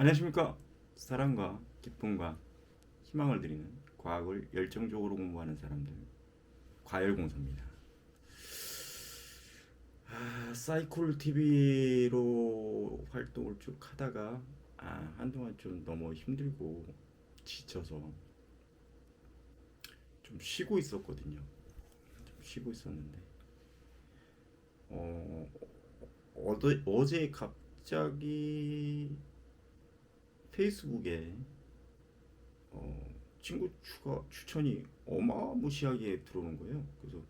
안녕하십니까 사랑과 기쁨과 희망을 드리는 과학을 열정적으로 공부하는 사람들 과열공사입니다. 아, 사이콜 TV로 활동을 쭉 하다가 아, 한동안 좀 너무 힘들고 지쳐서 좀 쉬고 있었거든요. 좀 쉬고 있었는데 어, 어제, 어제 갑자기 페이스북에 어, 친구 추가 추천이 어마무시하게 들어오는 거예요. 그래서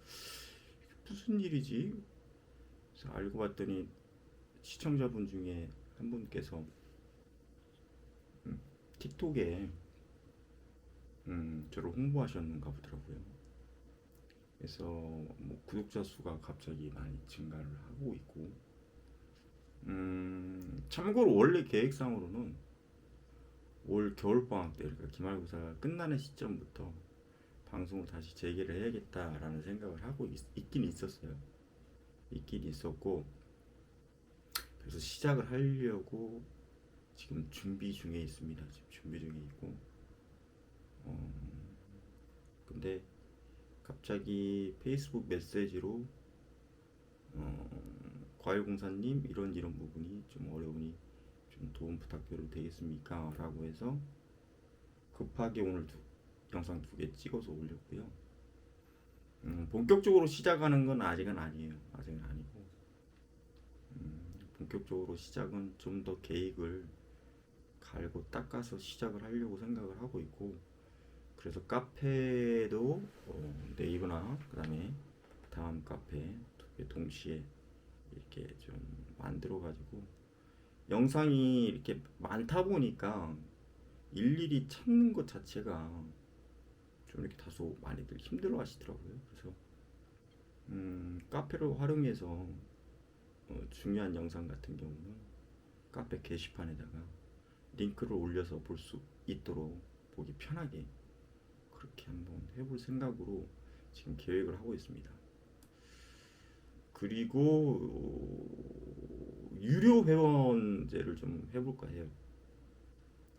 무슨 일이지? 그래서 알고 봤더니 시청자분 중에 한 분께서 음, 틱톡에 음, 저를 홍보하셨는가 보더라고요. 그래서 뭐 구독자 수가 갑자기 많이 증가를 하고 있고, 음, 참고로 원래 계획상으로는 올 겨울 방학 때 그러니까 기말고사가 끝나는 시점부터 방송을 다시 재개를 해야겠다라는 생각을 하고 있, 있긴 있었어요. 있긴 있었고 그래서 시작을 하려고 지금 준비 중에 있습니다. 지금 준비 중에 있고 어, 근데 갑자기 페이스북 메시지로 어, 과일공사님 이런 이런 부분이 좀 어려우니 좀 도움 부탁드려도 되겠습니까? 라고 해서 급하게 오늘 두, 영상 두 개 찍어서 올렸고요. 음, 본격적으로 시작하는 건 아직은 아니에요. 아직은 아니고 음, 본격적으로 시작은 좀 더 계획을 갈고 닦아서 시작을 하려고 생각을 하고 있고 그래서 카페도 어, 네이버나 그다음에 다음 카페 두 개 동시에 이렇게 좀 만들어 가지고 영상이 이렇게 많다 보니까 일일이 찾는 것 자체가 좀 이렇게 다소 많이들 힘들어 하시더라고요. 그래서 음, 카페를 활용해서 어, 중요한 영상 같은 경우는 카페 게시판에다가 링크를 올려서 볼 수 있도록 보기 편하게 그렇게 한번 해볼 생각으로 지금 계획을 하고 있습니다. 그리고 어, 유료 회원제를 좀 해볼까 해요.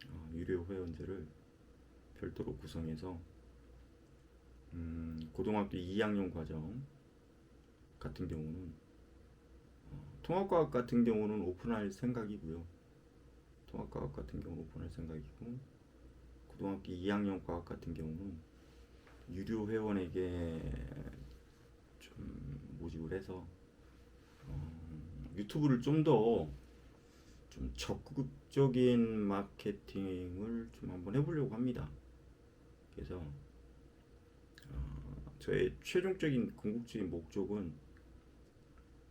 어, 유료 회원제를 별도로 구성해서 음, 고등학교 2학년 과정 같은 경우는 어, 통합과학 같은 경우는 오픈할 생각이고요. 통합과학 같은 경우는 오픈할 생각이고 고등학교 2학년 과학 같은 경우는 유료 회원에게 좀 모집을 해서 어, 유튜브를 좀 더 좀 적극적인 마케팅을 좀 한번 해보려고 합니다. 그래서 어, 저의 최종적인 궁극적인 목적은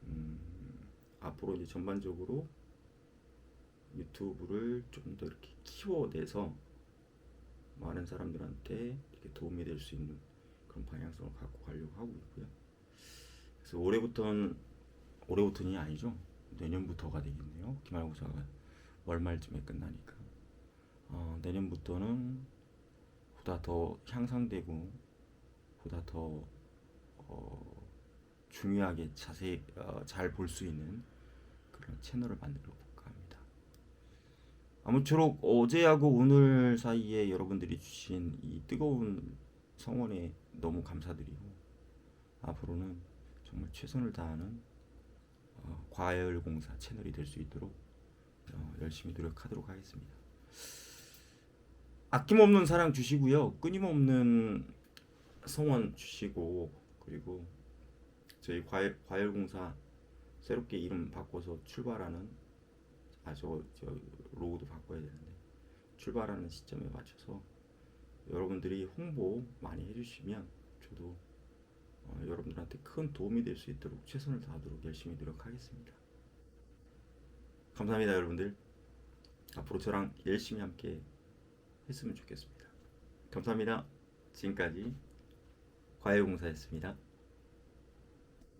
음, 앞으로 이제 전반적으로 유튜브를 좀 더 이렇게 키워내서 많은 사람들한테 이렇게 도움이 될 수 있는 그런 방향성을 갖고 가려고 하고 있고요. 그래서 올해부터는 올해부터는 아니죠. 내년부터가 되겠네요. 기말고사가 월말쯤에 끝나니까 어, 내년부터는 보다 더 향상되고 보다 더 어, 중요하게 자세히 어, 잘볼 수 있는 그런 채널을 만들어 볼까 합니다. 아무쪼록 어제하고 오늘 사이에 여러분들이 주신 이 뜨거운 성원에 너무 감사드리고 앞으로는 정말 최선을 다하는 어, 과열공사 채널이 될 수 있도록 어, 열심히 노력하도록 하겠습니다. 아낌없는 사랑 주시고요. 끊임없는 성원 주시고 그리고 저희 과열, 과열공사 새롭게 이름 바꿔서 출발하는 아저 저 로고도 바꿔야 되는데 출발하는 시점에 맞춰서 여러분들이 홍보 많이 해주시면 저도 어, 여러분들한테 큰 도움이 될 수 있도록 최선을 다하도록 열심히 노력하겠습니다. 감사합니다, 여러분들. 앞으로 저랑 열심히 함께 했으면 좋겠습니다. 감사합니다. 지금까지 과외공사였습니다.